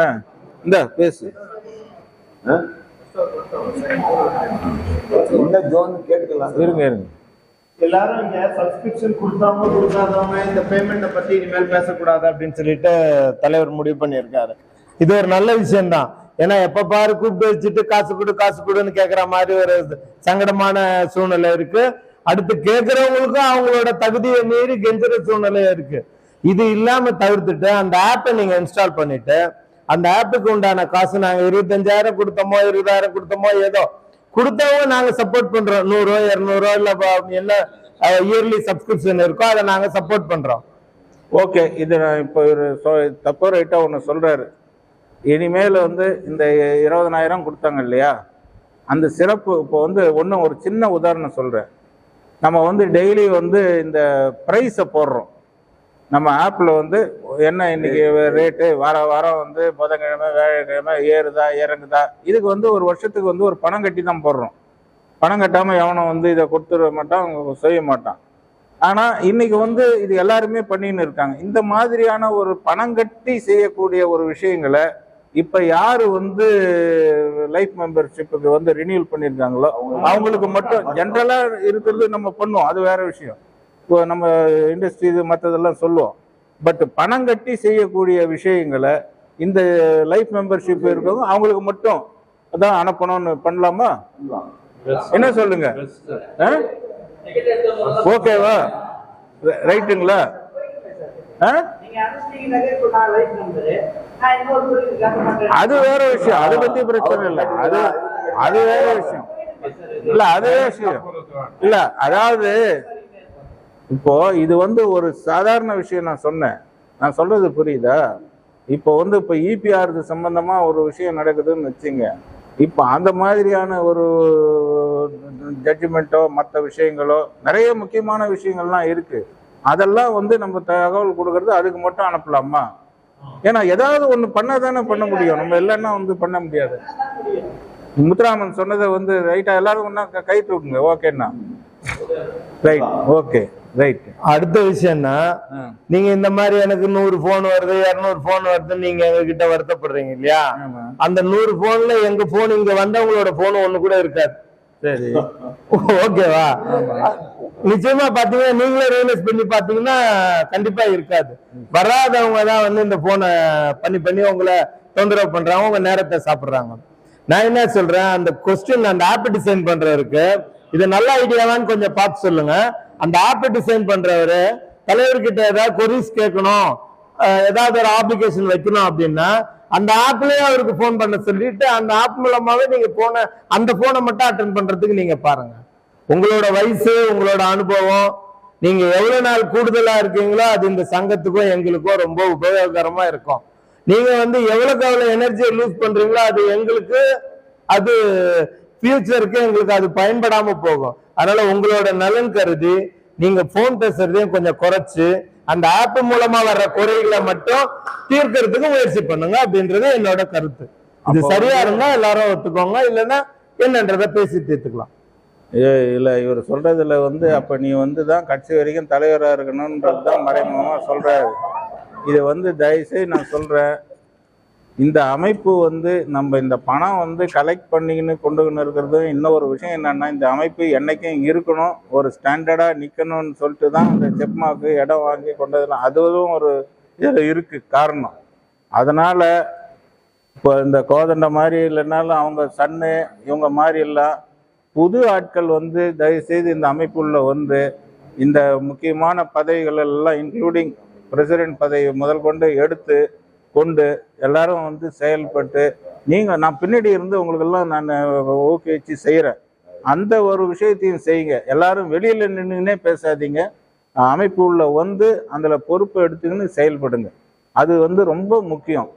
ஆ. இந்த பேசு. என்ன ஜோன் கேட்கலாம் இருங்க இருங்க. எல்லாரும் இங்க சப்ஸ்கிரிப்ஷன் கொடுத்தவங்க கொடுக்காதவங்க இந்த பேமெண்ட்டை பத்தி இனிமேல் பேசக்கூடாது அப்படின்னு சொல்லிட்டு தலைவர் முடிவு பண்ணியிருக்காரு. இது ஒரு நல்ல விஷயம்தான். ஏன்னா எப்ப பாரு கூப்பிட்டு வச்சுட்டு காசு கொடு காசு கொடுன்னு கேக்குற மாதிரி ஒரு சங்கடமான சூழ்நிலை இருக்கு. அடுத்து கேட்கறவங்களுக்கும் அவங்களோட தகுதியை மீறி கெஞ்சுற சூழ்நிலை இருக்கு. இது இல்லாம தவிர்த்துட்டு அந்த ஆப்பை நீங்க இன்ஸ்டால் பண்ணிட்டு அந்த ஆப்புக்கு உண்டான காசு நாங்க இருபத்தஞ்சாயிரம் கொடுத்தோமோ இருபதாயிரம் கொடுத்தோமோ ஏதோ. கொடுத்தவங்க நாங்க சப்போர்ட் பண்றோம். நூறோ இருநூறோ இல்ல என்ன இயர்லி சப்ஸ்கிரிப்ஷன் இருக்கோ அதை நாங்க சப்போர்ட் பண்றோம். ஓகே இது நான் இப்போ ஒரு சொ- தப்போ ரைட்டாக ஒன்று சொல்கிறாரு இனிமேல் வந்து இந்த இருபதனாயிரம் கொடுத்தாங்க இல்லையா? அந்த சிறப்பு இப்போ வந்து ஒன்று ஒரு சின்ன உதாரணம் சொல்கிறேன் நம்ம வந்து டெய்லி வந்து இந்த ப்ரைஸை போடுறோம். நம்ம ஆப்பில் வந்து என்ன இன்னைக்கு ரேட்டு வார வாரம் வந்து புதன்கிழமை வேலைக்கிழமை ஏறுதா இறங்குதா? இதுக்கு வந்து ஒரு வருஷத்துக்கு வந்து ஒரு பணம் கட்டி தான் போடுறோம். பணம் கட்டாமல் எவனும் வந்து இதை கொடுத்துட மாட்டான் அவங்க செய்ய மாட்டான். ஆனால் இன்னைக்கு வந்து இது எல்லாருமே பண்ணின்னு இருக்காங்க. இந்த மாதிரியான ஒரு பணம் கட்டி செய்யக்கூடிய ஒரு விஷயங்களை இப்போ யார் வந்து லைஃப் மெம்பர்ஷிப்புக்கு வந்து ரினியூல் பண்ணியிருக்காங்களோ அவங்களுக்கு மட்டும் ஜென்ரலாக இருக்கிறது நம்ம பண்ணுவோம். அது வேற விஷயம். இப்போ நம்ம இண்டஸ்ட்ரி இது மற்றதெல்லாம் சொல்லுவோம். பட் பணம் கட்டி செய்யக்கூடிய விஷயங்களை இந்த லைஃப் மெம்பர்ஷிப் இருக்கவங்க அவங்களுக்கு மட்டும் அதான் அனுப்பணும்னு பண்ணலாமா? என்ன சொல்லுங்க? ஆ? ஓகேவா? ரைட்டுங்களா? ஆ? அது வேற விஷயம். அதை பத்தி பிரச்சனை இல்லை. அது அது வேற விஷயம். இல்ல அது வேற விஷயம். இல்ல அதாவது இப்போ இது வந்து ஒரு சாதாரண விஷயம் நான் சொன்னேன். நான் சொல்றது புரியுதா? இப்போ வந்து இப்போ இபிஆர் சம்பந்தமா ஒரு விஷயம் நடக்குதுன்னு வச்சுங்க. இப்போ அந்த மாதிரியான ஒரு ஜட்ஜ்மெண்ட்டோ மற்ற விஷயங்களோ நிறைய முக்கியமான விஷயங்கள்லாம் இருக்கு. அதெல்லாம் வந்து நம்ம தகவல் கொடுக்கறது அதுக்கு மட்டும் அனுப்பலாமா? ஏன்னா ஏதாவது ஒண்ணு பண்ணாதானே பண்ண முடியும். நம்ம இல்லைன்னா வந்து பண்ண முடியாது. முத்துராமன் சொன்னதை வந்து ரைட்டா எல்லாரும் ஒன்றா க- கை தூக்குங்க ஓகேண்ணா. Right okay. ரைட் அடுத்த விஷயம்னா நீங்க இந்த மாதிரி எனக்கு நூறு போன் வருது இருநூறு போன் வருதுன்னு நீங்க எங்க கிட்ட வருத்தப்படுறீங்க இல்லையா? அந்த நூறு போன்ல எங்க போன் இங்க வந்தவங்களோட போன் ஒண்ணு கூட இருக்காது. சரி. ஓகேவா நிச்சயமா பாத்தீங்கன்னா நீங்களே ரியலைஸ் பண்ணி பாத்தீங்கன்னா கண்டிப்பா இருக்காது. வராதவங்க தான் வந்து இந்த போனை பண்ணி பண்ணி உங்களை தொந்தரவு பண்றாங்க உங்க நேரத்தை சாப்பிடுறாங்க. நான் என்ன சொல்றேன்? அந்த கொஸ்டின் அந்த ஆப் டிசைன் பண்றவருக்கு இது நல்ல ஐடியாவான்னு கொஞ்சம் பார்த்து சொல்லுங்க. அந்த ஆப்பை டிசைன் பண்றவரு தலைவர்கிட்ட ஏதாவது கொரிஸ் கேட்கணும் ஏதாவது ஒரு அப்ளிகேஷன் வைக்கணும் அப்படின்னா அந்த ஆப்லயே அவருக்கு ஃபோன் பண்ண சொல்லிட்டு அந்த ஆப் மூலமாவே நீங்க போன அந்த போனை மட்டும் அட்டன் பண்றதுக்கு நீங்க பாருங்க. உங்களோட வயசு உங்களோட அனுபவம் நீங்க எவ்வளவு நாள் கூடுதலா இருக்கீங்களோ அது இந்த சங்கத்துக்கும் எங்களுக்கும் ரொம்ப உபயோகரமா இருக்கும். நீங்க வந்து எவ்வளவுக்கு எவ்வளவு எனர்ஜியை லூஸ் பண்றீங்களோ அது எங்களுக்கு அது ஃபியூச்சருக்கு எங்களுக்கு அது பயன்படாம போகும். அதனால உங்களோட நலன் கருதி நீங்க போன் பேசுறதையும் கொஞ்சம் குறைச்சு அந்த ஆப் மூலமா வர்ற குறைகளை மட்டும் தீர்க்கறதுக்கு முயற்சி பண்ணுங்க அப்படின்றது என்னோட கருத்து. இது சரியா இருந்தா எல்லாரும் ஒத்துக்கோங்க இல்லைன்னா என்னன்றதை பேசி தீர்த்துக்கலாம். இல்ல இவர் சொல்றதுல வந்து அப்ப நீ வந்து தான் கட்சி வரைக்கும் தலைவரா இருக்கணும்ன்றது தான் மறைமுகமா சொல்றாரு. இது வந்து தயவுசெய்து நான் சொல்றேன். இந்த அமைப்பு வந்து நம்ம இந்த பணம் வந்து கலெக்ட் பண்ணிக்கின்னு கொண்டுக்கின்னு இருக்கிறது இன்னொரு விஷயம் என்னென்னா இந்த அமைப்பு என்றைக்கும் இருக்கணும் ஒரு ஸ்டாண்டர்டாக நிற்கணும்னு சொல்லிட்டு தான் இந்த செப்மாக்கு இடம் வாங்கி கொண்டதெல்லாம் அதுவும் ஒரு இதுல இருக்குது காரணம். அதனால் இப்போ இந்த கோதண்ட மாதிரி இல்லைனாலும் அவங்க சன்னு இவங்க மாதிரி எல்லாம் புது ஆட்கள் வந்து தயவுசெய்து இந்த அமைப்புள்ள வந்து இந்த முக்கியமான பதவிகள் எல்லாம் இன்க்ளூடிங் பிரசிடென்ட் பதவி முதல் கொண்டு எடுத்து கொண்டு எல்லாரும் வந்து செயல்பட்டு நீங்கள் நான் பின்னாடி இருந்து உங்களுக்கெல்லாம் நான் ஊக்குவிச்சு செய்கிறேன் அந்த ஒரு விஷயத்தையும் செய்யுங்க. எல்லாரும் வெளியில் நின்றுனே பேசாதீங்க. அமைப்பு உள்ள வந்து அதில் பொறுப்பு எடுத்துக்கின்னு செயல்படுங்க. அது வந்து ரொம்ப முக்கியம்.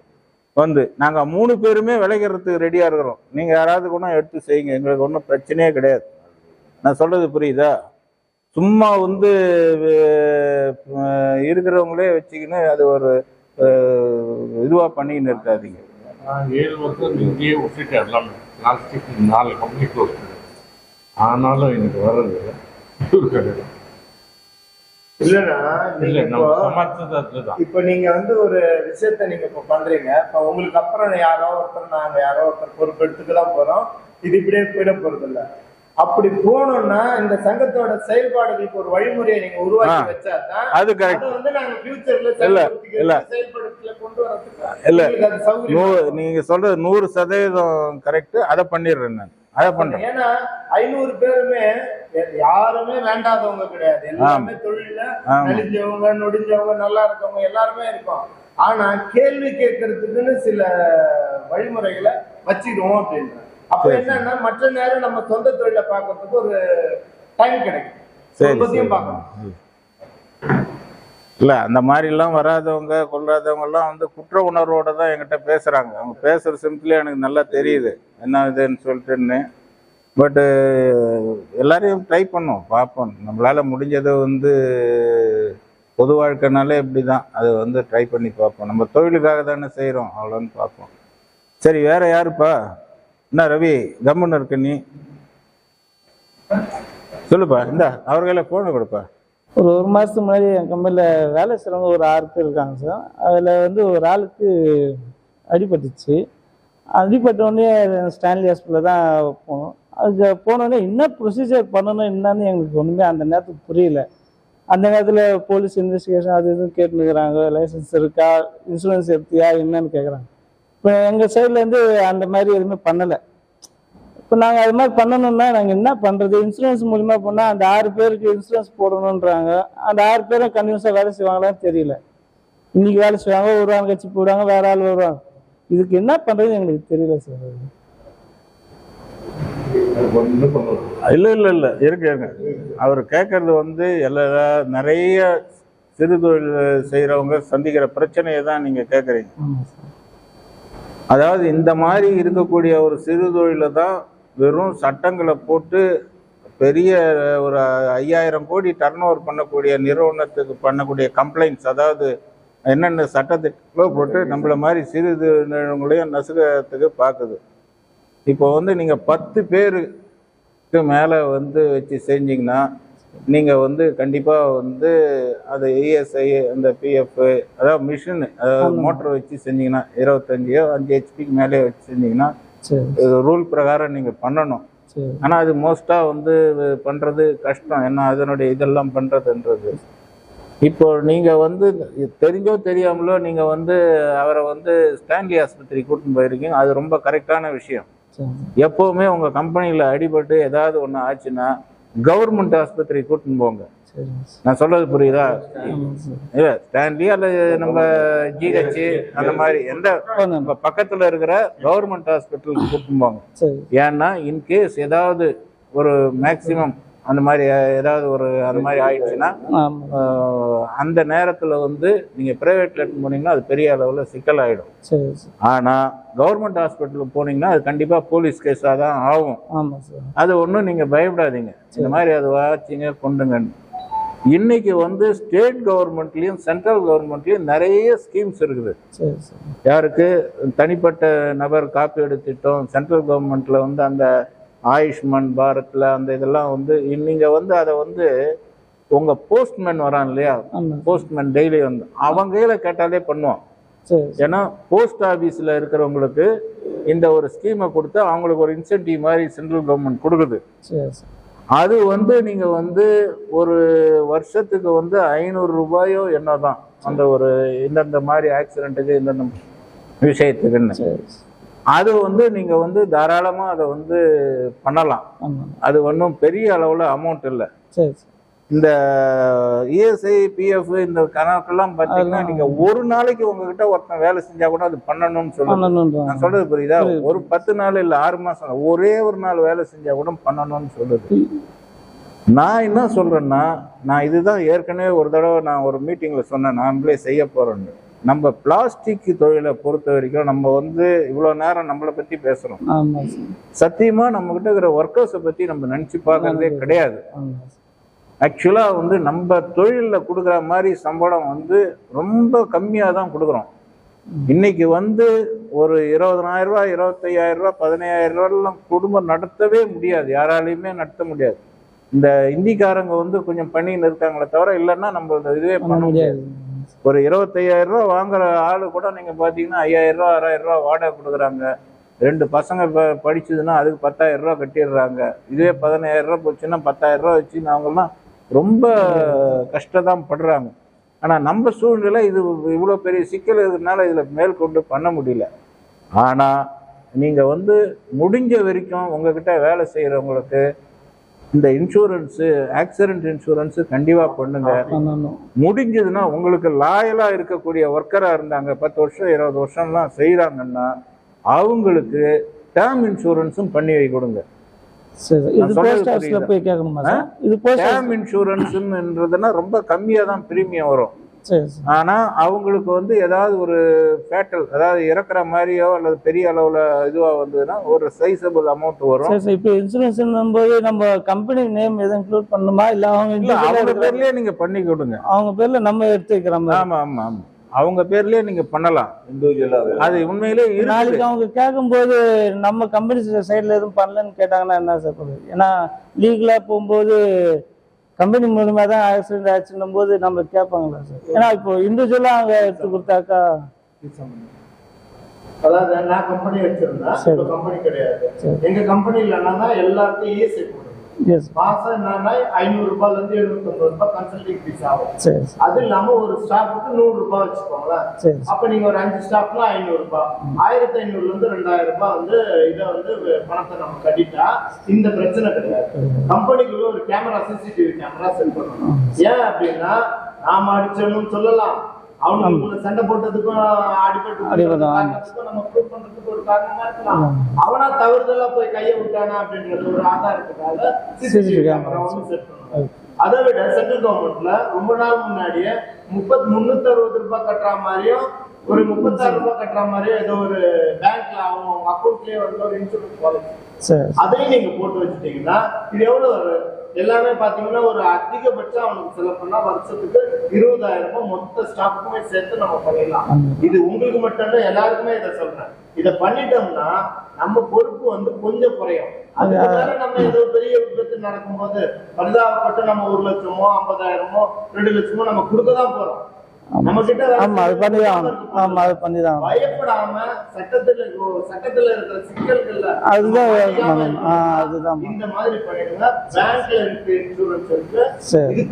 வந்து நாங்கள் மூணு பேருமே விளைக்கிறதுக்கு ரெடியாக இருக்கிறோம். நீங்கள் யாராவது கூட எடுத்து செய்யுங்க. எங்களுக்கு ஒன்றும் பிரச்சனையே கிடையாது. நான் சொல்கிறது புரியுதா? சும்மா வந்து இருக்கிறவங்களே வச்சுக்கின்னு அது ஒரு இதுவாக பண்ணிக்கின்னு இருக்காதீங்க நான் ஏழு வருஷம் இங்கேயே விட்டுட்டேன் எல்லாமே. லாஸ்டிக் நாலு கம்பெனி க்ளோஸ் ஆனாலும் எனக்கு வர்றது இப்போ நீங்க வந்து ஒரு விஷயத்த நீங்க இப்ப பண்றீங்க. இப்ப உங்களுக்கு அப்புறம் யாரோ ஒருத்தர் நாங்க யாரோ ஒருத்தர் பொறுப்பெடுத்துக்க தான் போறோம். இது இப்படியே போயிட போறது இல்ல அப்படி போனோம்னா இந்த சங்கத்தோட செயல்பாடுகளுக்கு ஒரு வழிமுறையை நீங்க உருவாக்கி. வச்சா தான் அது கரெக்ட் வந்து நாங்க ஃபியூச்சர்ல இல்ல, இல்ல. செயல்படுத்தல கொண்டு வரதுக்கு. நீங்க சொல்றது நூறு சதவீதம் கரெக்ட் அதை பண்ணிடுறேன் நான். அதை பண்றேன். ஏன்னா ஐநூறு பேருமே யாருமே வேண்டாதவங்க கிடையாது. எல்லாமே தொழில ஆமா. நலிஞ்சவங்க நொடிஞ்சவங்க நல்லா இருக்கவங்க எல்லாருமே இருக்கோம். ஆனா கேள்வி கேட்கறதுக்குன்னு சில வழிமுறைகளை வச்சிடுவோம் அப்படின்ற அப்ப என்னன்னா மற்ற நேரம் நம்ம சொந்த தொழிலை பார்க்கறதுக்கு ஒரு டைம் கிடைக்கும். குடும்பத்தையும் பார்க்கணும் இல்ல அந்த மாதிரிலாம் வராதவங்க கொள்ளாதவங்க எல்லாம் வந்து குற்ற உணர்வோட தான் என்கிட்ட பேசுறாங்க. அவங்க பேசுற சிம்பிளே எனக்கு நல்லா தெரியுது. என்ன இதுன்னு சொல்லிட்டுன்னு. பட்டு எல்லாரையும் ட்ரை பண்ணோம் பார்ப்போம். நம்மளால முடிஞ்சதை வந்து பொது வாழ்க்கைனாலே இப்படி தான் அது வந்து ட்ரை பண்ணி பார்ப்போம். நம்ம தொழிலுக்காக தானே செய்கிறோம் அவ்வளோன்னு பார்ப்போம். சரி வேற யாருப்பா? என்ன ரவி கம்முன்னு இருக்க நீ? சொல்லுப்பா இந்த கையில் ஃபோனை கொடுப்பா. ஒரு ஒரு மாதத்துக்கு முன்னாடி என் கம்பெனியில் வேலை செய்கிறவங்க ஒரு ஆறு பேர் இருக்காங்க சார். அதில் வந்து ஒரு ஆளுக்கு அடிபட்டுச்சு. அடிபட்டோடனே ஸ்டான்லி ஹாஸ்பிட்டலில் தான் போனோம். அதுக்கு போனோடனே என்ன ப்ரொசீஜர் பண்ணணும் என்னன்னு எங்களுக்கு ஒன்றுமே அந்த நேரத்துக்கு புரியல. அந்த நேரத்தில் போலீஸ் இன்வெஸ்டிகேஷன் அது இதுவும் இருக்கிறாங்க. லைசன்ஸ் இருக்கா? இன்சூரன்ஸ் எடுத்தியா? என்னன்னு கேட்குறாங்க இப்போ எங்கள் சைட்லேருந்து அந்த மாதிரி எதுவுமே பண்ணலை. இப்போ நாங்கள் அது மாதிரி பண்ணணும்னா நாங்கள் என்ன பண்ணுறது இன்சூரன்ஸ் மூலிமா பண்ணால் அந்த ஆறு பேருக்கு இன்சூரன்ஸ் போடணுன்றாங்க அந்த ஆறு பேரும் கன்வியூஸாக வேலை செய்வாங்களான்னு தெரியல. இன்னைக்கு வேலை செய்வாங்க ஒரு ஆள் கட்சி போடுவாங்க வேற ஆள் வருவாங்க. இதுக்கு என்ன பண்ணுறது எங்களுக்கு தெரியல சார் இல்ல இல்ல இல்ல. இருக்கு இருக்கு அவர் கேட்கறது வந்து எல்லா நிறைய சிறு தொழில் செய்யறவங்க சந்திக்கிற பிரச்சனையை தான் நீங்க கேட்குறீங்க அதாவது இந்த மாதிரி இருக்கக்கூடிய ஒரு சிறு தொழிலை தான் வெறும் சட்டங்களை போட்டு பெரிய ஒரு ஐயாயிரம் கோடி டர்ன் ஓவர் பண்ணக்கூடிய நிறுவனத்துக்கு பண்ணக்கூடிய கம்ப்ளைண்ட்ஸ் அதாவது என்னென்ன சட்டத்திட்டங்களோ போட்டு நம்மள மாதிரி சிறு நிறுவனங்களையும் நசுகத்துக்கு பார்க்குது. இப்போ வந்து நீங்கள் பத்து பேருக்கு மேலே வந்து வச்சு செஞ்சிங்கன்னா நீங்கள் வந்து கண்டிப்பாக வந்து அது இஎஸ்ஐ அந்த பிஎஃப் அதாவது மிஷின் அதாவது. மோட்டர் வச்சு செஞ்சீங்கன்னா இருபத்தஞ்சியோ அஞ்சு ஹெச்பிக்கு மேலே வச்சு செஞ்சீங்கன்னா ரூல் பிரகாரம் நீங்கள் பண்ணணும். ஆனால் அது மோஸ்ட்டாக வந்து பண்ணுறது கஷ்டம். ஏன்னா அதனுடைய இதெல்லாம் பண்ணுறதுன்றது இப்போ நீங்கள் வந்து தெரிஞ்சோ தெரியாமலோ நீங்கள் வந்து அவரை வந்து ஸ்டான்லி ஆஸ்பத்திரி கூட்டின்னு போயிருக்கீங்க. அது ரொம்ப கரெக்டான விஷயம். எப்போவுமே உங்கள் கம்பெனியில் அடிபட்டு ஏதாவது ஒன்று ஆச்சுன்னா கவர்மெண்ட் ஆஸ்பத்திரி கூட்டின்னு போங்க. நான் சொல்றது புரியுதா? இல்லை ஸ்டான்லி அல்லது நம்ம ஜிஹெச் அந்த மாதிரி எந்த பக்கத்தில் இருக்கிற கவர்மெண்ட் ஹாஸ்பிட்டலுக்கு கூட்டின்னு போங்க. ஏன்னா இன்கேஸ் ஏதாவது ஒரு மேக்சிமம் அந்த மாதிரி ஏதாவது ஒரு அந்த மாதிரி ஆயிடுச்சுன்னா அந்த நேரத்தில் வந்து நீங்கள் ப்ரைவேட்டில் எடுத்து போனீங்கன்னா அது பெரிய அளவில் சிக்கல் ஆகிடும் ஆனால் கவர்மெண்ட் ஹாஸ்பிட்டலுக்கு போனீங்கன்னா அது கண்டிப்பாக போலீஸ் கேஸாக தான் ஆகும். அது ஒன்றும் நீங்கள் பயப்படாதீங்க. இந்த மாதிரி அது வாச்சிங்க கொண்டுங்கன்னு இன்னைக்கு வந்து ஸ்டேட் கவர்மெண்ட்லேயும் சென்ட்ரல் கவர்மெண்ட்லேயும் நிறைய ஸ்கீம்ஸ் இருக்குது. யாருக்கு? தனிப்பட்ட நபர் காப்பீடு திட்டம் சென்ட்ரல் கவர்மெண்ட்ல வந்து அந்த ஆயுஷ்மான் பாரத்ல அந்த இதெல்லாம் வந்து நீங்க வந்து அதை வந்து உங்க போஸ்ட்மேன் வரான் இல்லையா? போஸ்ட்மேன் டெய்லி வந்து அவங்க கையில கேட்டாலே பண்ணுவோம் ஏன்னா போஸ்ட் ஆபீஸ்ல இருக்கிறவங்களுக்கு இந்த ஒரு ஸ்கீமை கொடுத்து அவங்களுக்கு ஒரு இன்சென்டிவ் மாதிரி சென்ட்ரல் கவர்மெண்ட் கொடுக்குது. அது வந்து நீங்க வந்து ஒரு வருஷத்துக்கு வந்து ஐநூறு ரூபாயோ என்னதான் அந்த ஒரு இந்தந்த மாதிரி ஆக்சிடென்ட்டுக்கு இந்தந்த விஷயத்துக்குன்னு. சரி. அது வந்து நீங்க வந்து தாராளமா அதை வந்து பண்ணலாம். அது ஒன்றும் பெரிய அளவுல அமௌண்ட் இல்லை. இந்த இஎஸ்ஐ பிஎஃப் இந்த கணக்கெல்லாம் பார்த்தீங்கன்னா அதெல்லாம் நீங்க ஒரு நாளைக்கு உங்ககிட்ட ஒருத்தன் வேலை செஞ்சா கூட அது பண்ணணும்னு சொல்லுங்க நான் சொல்றது புரியுதா. ஒரு பத்து நாள் இல்ல ஆறு மாசம் இல்ல, ஒரே ஒரு நாள் வேலை செஞ்சா கூட பண்ணணும்னு சொல்லுது. நான் என்ன சொல்றேன்னா நான் இதுதான் ஏற்கனவே ஒரு தடவை நான் ஒரு மீட்டிங்ல சொன்னேன் நாமளே செய்ய போறோம்னு நம்ம பிளாஸ்டிக் தொழிலை பொறுத்த வரைக்கும் நம்ம வந்து இவ்வளவு நேரம் நம்மளை பத்தி பேசுறோம். ஆமாம் சார் சத்தியமா நம்ம கிட்ட இருக்கிற ஒர்க்கர்ஸை பத்தி நம்ம நினைச்சு பார்க்கறதே கிடையாது. ஆமாம் சார் ஆக்சுவலா வந்து நம்ம தொழில்ல கொடுக்குற மாதிரி சம்பளம் வந்து ரொம்ப கம்மியா தான் கொடுக்குறோம். இன்னைக்கு வந்து ஒரு இருபதனாயிரம் ரூபாய் இருபத்தையாயிரம் ரூபாய் பதினையாயிரம் ரூபாய்லாம் குடும்பம் நடத்தவே முடியாது. யாராலையுமே நடத்த முடியாது. இந்த இந்திக்காரங்க வந்து கொஞ்சம் பண்ணின்னு இருக்காங்களே தவிர இல்லைன்னா நம்ம இதுவே பண்ண முடியாது. ஒரு இருபத்தையாயிரம் ரூபா வாங்குற ஆளு கூட நீங்க பாத்தீங்கன்னா ஐயாயிரம் ரூபா ஆறாயிரம் ரூபா வாடகை கொடுக்குறாங்க. ரெண்டு பசங்க இப்போ படிச்சதுன்னா அதுக்கு பத்தாயிரம் ரூபா கட்டிடுறாங்க. இதே பதினாயிரம் ரூபா போச்சுன்னா பத்தாயிரம் ரூபா வச்சு அவங்கெல்லாம் ரொம்ப கஷ்டதான் படுறாங்க. ஆனா நம்ம சூழ்நிலை இது இவ்வளோ பெரிய சிக்கல் இருக்கிறதுனால இதுல மேற்கொண்டு பண்ண முடியல. ஆனா நீங்க வந்து முடிஞ்ச வரைக்கும் உங்ககிட்ட வேலை செய்யறவங்களுக்கு இந்த இன்சூரன்ஸு ஆக்சிடென்ட் இன்சூரன்ஸு கண்டிப்பா பண்ணுங்க. முடிஞ்சதுன்னா உங்களுக்கு லாயலா இருக்கக்கூடிய ஒர்க்கரா இருந்தாங்க பத்து வருஷம் இருபது வருஷம்லாம் செய்யறாங்கன்னா அவங்களுக்கு டேர்ம் இன்சூரன்ஸும் பண்ணி வை கொடுங்க. டேர்ம் இன்சூரன்ஸ்ன்றதுன்னா ரொம்ப கம்மியா தான் பிரீமியம் வரும். ஆனா அவங்களுக்கு வந்து ஏதாவது ஒரு ஃபேட்டல் அதாவது இறக்குற மாதிரியோ அல்லது பெரிய அளவுல இதுவா வந்ததுன்னா ஒரு சைஸபிள் அமௌண்ட் வரும். சரி இப்போ இன்சூரன்ஸ் போது நம்ம கம்பெனி நேம் எதுவும் இன்க்ளூட் பண்ணணுமா இல்ல அவங்க அவங்க பேர்லயே நீங்க பண்ணி கொடுங்க. அவங்க பேர்ல நம்ம எடுத்து வைக்கிற மாதிரி. ஆமா ஆமா ஆமா. அவங்க பேர்லயே நீங்க பண்ணலாம். அது உண்மையிலே நாளைக்கு அவங்க கேட்கும்போது நம்ம கம்பெனி சைடுல எதுவும் பண்ணலன்னு கேட்டாங்கன்னா என்ன சார் பண்ணுறது ஏன்னா லீகலா போகும்போது கம்பெனி மூலமா தான் ஆக்சிடென்ட் ஆச்சுன்னும் போது நம்ம கேட்பாங்களா சார்? ஏன்னா இப்போ இண்டிவிஜுவலா அவங்க எடுத்து கொடுத்தாக்கா அதாவது நான் கம்பெனி வச்சிருந்தேன் கம்பெனி கிடையாது. எங்க கம்பெனில என்னன்னா எல்லாத்தையும் எஸ் மாசம் என்னன்னா ஐநூறு ரூபாய்ல இருந்து எழுநூத்தி ஐம்பது ரூபாய் கன்சல்டிங் ஃபீஸ் ஆகும். சரி. சரி அது இல்லாம ஒரு ஸ்டாஃபுக்கு நூறு ரூபாய் வச்சுக்கோங்களேன். சரி. அப்ப நீங்க ஒரு அஞ்சு ஸ்டாஃப்னா ஐநூறு ரூபாய். ஆயிரத்தி ஐநூறுல இருந்து ரெண்டாயிரம் ரூபாய் வந்து இதை வந்து பணத்தை நம்ம கட்டிட்டா இந்த பிரச்சனை கிடையாது. கம்பெனிக்குள்ள ஒரு கேமரா சிசிடிவி கேமரா செட் பண்ணணும். ஏன் அப்படின்னா நாம அடிச்சோம்னு சொல்லலாம். அவனுக்குள்ள சண்டை போட்டதுக்கும் அடிபட்டு நம்ம ப்ரூவ் பண்றதுக்கு ஒரு காரணமா இருக்கலாம். அவனா தவறுதலா போய் கையை விட்டானா அப்படின்றது ஒரு ஆதாரத்துக்காக சிசிடிவி கேமரா ஒன்று செட் பண்ணணும் அதை விட சென்ட்ரல் கவர்மெண்ட்ல ரொம்ப நாள் முன்னாடியே முப்பத் முன்னூத்தி அறுபது ரூபாய் கட்டுற மாதிரியும் ஒரு முப்பத்தாறு ரூபாய் கட்டுற மாதிரியும் ஏதோ ஒரு பேங்க்ல அவங்க அவங்க அக்கௌண்ட்லயே வந்து ஒரு இன்சூரன்ஸ் பாலிசி அதையும் நீங்க போட்டு வச்சுட்டீங்கன்னா இது எவ்வளவு வரும்? எல்லாமே பாத்தீங்கன்னா ஒரு அதிகபட்சம் அவனுக்கு செலவு பண்ணா வருஷத்துக்கு இருபதாயிரம் ரூபாய் மொத்த ஸ்டாஃப்க்குமே சேர்த்து நம்ம பண்ணிடலாம். இது உங்களுக்கு மட்டும் இல்ல எல்லாருக்குமே இதை சொல்றேன். இதை பண்ணிட்டோம்னா நம்ம பொறுப்பு வந்து கொஞ்சம் குறையும். அதுக்கு மேல நம்ம ஏதோ பெரிய விபத்து நடக்கும்போது பரிதாபப்பட்டு நம்ம ஒரு லட்சமோ ஐம்பதாயிரமோ ரெண்டு லட்சமோ நம்ம கொடுக்க தான் போறோம். ஆமா அது பண்ணி தான். ஆமா அது பண்ணி தான் ஆகணும். பயப்படாம சட்டத்துல இருக்கிற- சட்டத்துல இருக்கிற சிக்கல்கள்ல அதுதான் அதுதான் சரி.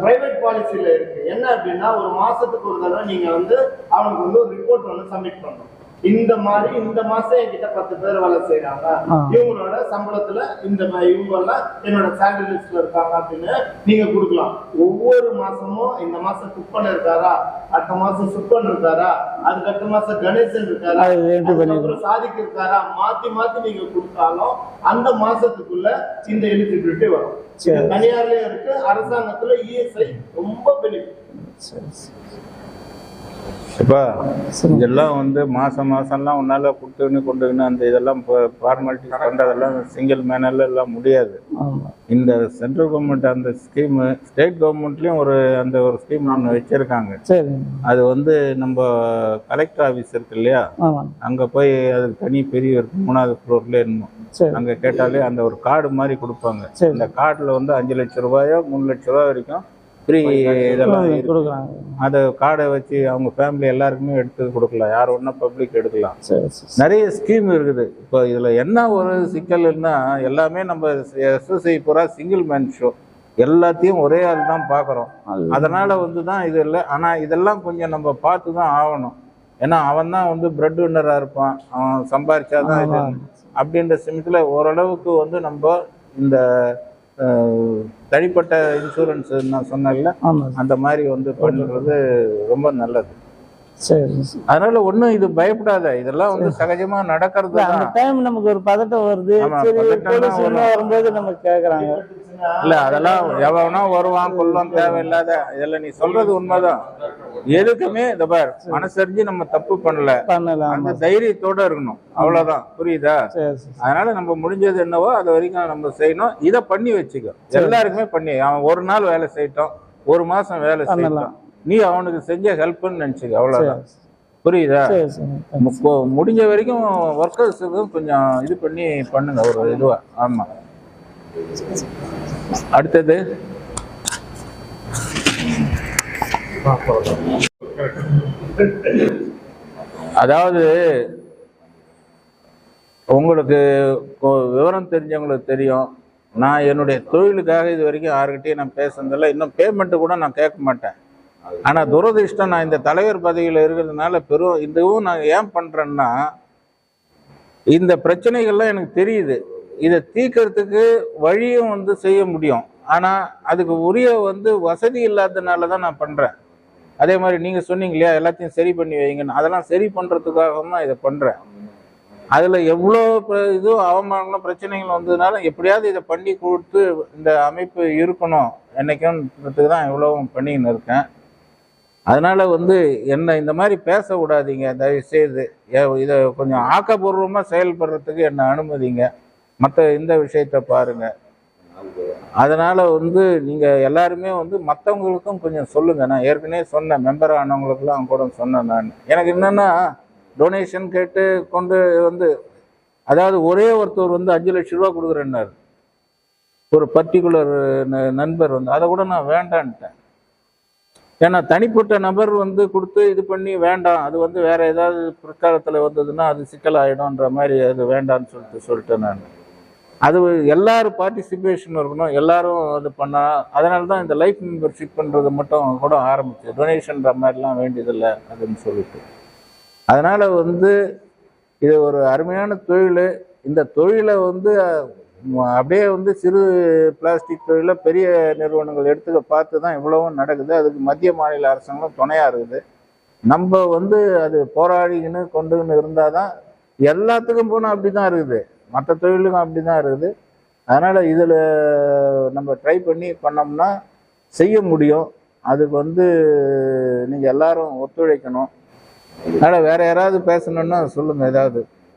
பிரைவேட் பாலிசில இருக்கு என்ன அப்படின்னா ஒரு மாசத்துக்கு ஒரு தடவை நீங்க வந்து அவனுக்கு வந்து ஒரு ரிப்போர்ட் வந்து சப்மிட் பண்ணணும் இந்த மாதிரி இந்த மாசம் என்கிட்ட பத்து பேர் வேலை செய்யறாங்க. இவங்களோட சம்பளத்துல இந்த இவங்க எல்லாம் என்னோட சேலரி லிஸ்ட்ல இருக்காங்க அப்படின்னு நீங்க கொடுக்கலாம். ஒவ்வொரு மாசமும் இந்த மாசம் குப்பன் இருக்காரா? அடுத்த மாசம் சுப்பன் இருக்காரா? அதுக்கு அடுத்த மாசம் கணேசன் இருக்காரா. அதுக்கப்புறம் சாதிக்கு இருக்காரா? மாத்தி மாத்தி நீங்க கொடுத்தாலும் அந்த மாசத்துக்குள்ள இந்த எலிஜிபிலிட்டி வரும். தனியார்லயும் இருக்கு அரசாங்கத்துல இஎஸ்ஐ ரொம்ப பெனிஃபிட் இப்போ. இதெல்லாம் வந்து மாசம் மாசம்லாம் உன்னால கொடுத்துக்கின்னு கொண்டுக்கின்னு அந்த இதெல்லாம் ஃபார்மாலிட்டி பண்றதெல்லாம் சிங்கிள் மேனர்ல எல்லாம் முடியாது. இந்த சென்ட்ரல் கவர்மெண்ட் அந்த ஸ்கீமு ஸ்டேட் கவர்மெண்ட்லயும் ஒரு அந்த ஒரு ஸ்கீம் ஒன்று வச்சிருக்காங்க. சரி அது வந்து நம்ம கலெக்டர் ஆஃபீஸ் இருக்கு இல்லையா? அங்க போய் அதுக்கு தனி பெரிய இருக்கு மூணாவது ஃப்ளோர்ல இருந்தோம் அங்க கேட்டாலே அந்த ஒரு கார்டு மாதிரி கொடுப்பாங்க. அந்த கார்டுல வந்து அஞ்சு லட்ச ரூபாயோ மூணு லட்ச ரூபாய் வரைக்கும் ஃப்ரீ இதெல்லாம் கொடுக்குறாங்க. அந்த கார்டை வச்சு அவங்க ஃபேமிலி எல்லாருக்குமே எடுத்து கொடுக்கலாம் யார் ஒன்றா பப்ளிக் எடுக்கலாம் நிறைய ஸ்கீம் இருக்குது. இப்போ இதில் என்ன ஒரு சிக்கல்னா எல்லாமே நம்ம எஸ்எஸ்ஐ பூரா சிங்கிள் மேன் ஷோ எல்லாத்தையும் ஒரே ஆள் தான் பார்க்குறோம் அது- அதனால வந்து தான் இது இல்லை. ஆனால் இதெல்லாம் கொஞ்சம் நம்ம பார்த்து தான் ஆகணும். ஏன்னா அவன் தான் வந்து பிரெட் வின்னராக இருப்பான். அவன் சம்பாரிச்சாதான். அப்படின்ற சமயத்தில் ஓரளவுக்கு வந்து நம்ம இந்த தனிப்பட்ட இன்சூரன்ஸ் நான் சொன்னேன்ல ஆமா. அந்த மாதிரி வந்து பண்ணுறது ரொம்ப நல்லது. அதனால ஒண்ணும் இது பயப்படாத. இதெல்லாம் வந்து சகஜமா நடக்கிறது அந்த டைம் நமக்கு ஒரு பதட்டம் வருது. வரும்போது நம்ம கேக்குறாங்க. இல்ல அதெல்லாம் எவனா வருவான் கொல்லுவான் தேவையில்லாத. இதெல்லாம் நீ சொல்றது உண்மைதான். எதுக்குமே இந்த பார் மனசறிஞ்சு நம்ம தப்பு பண்ணல. அந்த. தைரியத்தோட இருக்கணும். அவ்வளவுதான். புரியுதா? அதனால நம்ம முடிஞ்சது என்னவோ அது வரைக்கும் நம்ம செய்யணும். இதை பண்ணி வச்சுக்கோ. எல்லாருக்குமே பண்ணி அவன் ஒரு நாள் வேலை செய்யட்டும். ஒரு மாசம் வேலை பண்ணலாம். நீ அவனுக்கு செஞ்ச ஹெல்ப்னு நினைச்சுக்க அவ்வளவுதான். சரி புரியுதா? முடிஞ்ச வரைக்கும் ஒர்க்கர்ஸுக்கும் கொஞ்சம் இது பண்ணி பண்ணுங்க ஒரு இதுவா. ஆமா. அடுத்தது? அதாவது உங்களுக்கு விவரம் தெரிஞ்சவங்களுக்கு தெரியும். நான் என்னுடைய தொழிலுக்காக இது வரைக்கும் யாருக்கிட்டையும் நான் பேசுனதில்ல. இன்னும் பேமெண்ட்டு கூட நான் கேட்க மாட்டேன். ஆனால் துரதிர்ஷ்டம் நான் இந்த தலைவர் பதவியில் இருக்கிறதுனால பெரும் இதுவும் நான் ஏன் பண்ணுறேன்னா இந்த பிரச்சனைகள்லாம் எனக்கு தெரியுது. இதை தீக்கிறதுக்கு வழியும் வந்து செய்ய முடியும். ஆனால் அதுக்கு உரிய வந்து வசதி இல்லாததுனால தான் நான் பண்ணுறேன் அதே மாதிரி நீங்கள் சொன்னீங்க இல்லையா எல்லாத்தையும் சரி பண்ணி வைங்கன்னு. அதெல்லாம் சரி பண்ணுறதுக்காக தான் இதை பண்ணுறேன் அதில் எவ்வளோ இதுவும் இது அவமானங்களும் பிரச்சனைகள் வந்ததுனால எப்படியாவது இதை பண்ணி கொடுத்து இந்த அமைப்பு இருக்கணும். என்னைக்கும்ன்றதுக்கு தான் எவ்வளோவும் பண்ணின்னு இருக்கேன். அதனால் வந்து என்ன இந்த மாதிரி பேச விடாதீங்க தயவு செய்து ஏ- இதை கொஞ்சம் ஆக்கப்பூர்வமாக செயல்படுறதுக்கு என்னை அனுமதிங்க. மற்ற இந்த விஷயத்தை பாருங்கள் அதனால் வந்து நீங்கள் எல்லாருமே வந்து மற்றவங்களுக்கும் கொஞ்சம் சொல்லுங்கள் நான் ஏற்கனவே சொன்னேன். மெம்பர் ஆனவங்களுக்குலாம் கூட சொன்னேன் நான். எனக்கு என்னன்னா டொனேஷன் கேட்டு கொண்டு வந்து அதாவது ஒரே ஒருத்தர் வந்து அஞ்சு லட்ச ரூபா கொடுக்குறேன்னாரு. ஒரு பர்டிகுலர் நண்பர் வந்து. அதை கூட நான் வேண்டான்ட்டேன். ஏன்னா தனிப்பட்ட நபர் வந்து கொடுத்து இது பண்ணி வேண்டாம். அது வந்து வேற ஏதாவது பிரச்சாரத்தில் வந்ததுன்னா அது சிக்கலாயிடும்ன்ற மாதிரி அது வேண்டாம்னு சொல்லிட்டு சொல்லிட்டேன் நான். அது எல்லாரும் பார்ட்டிசிபேஷன் இருக்கணும். எல்லாரும் இது பண்ணால் அதனால தான் இந்த லைஃப் மெம்பர்ஷிப்ன்றது மட்டும் கூட ஆரம்பிச்சு டொனேஷன்ற மாதிரிலாம் வேண்டியதில்லை அதுன்னு சொல்லிட்டு. அதனால் வந்து இது ஒரு அருமையான தொழில். இந்த தொழிலை வந்து அப்படியே வந்து சிறு பிளாஸ்டிக் தொழிலை பெரிய நிறுவனங்கள் எடுத்துக்க பார்த்து தான் இவ்வளவும் நடக்குது. அதுக்கு மத்திய மாநில அரசாங்கம் துணையாக இருக்குது. நம்ம வந்து அது போராடிக்கின்னு கொண்டுன்னு இருந்தால் தான் எல்லாத்துக்கும் போனால் அப்படி தான் இருக்குது. மற்ற தொழிலுக்கும் அப்படி தான் இருக்குது. அதனால் இதில் நம்ம ட்ரை பண்ணி பண்ணோம்னா செய்ய முடியும். அதுக்கு வந்து நீங்கள் எல்லாரும் ஒத்துழைக்கணும். அதனால் வேற யாராவது பேசணுன்னா சொல்லுங்கள் ஏதாவது.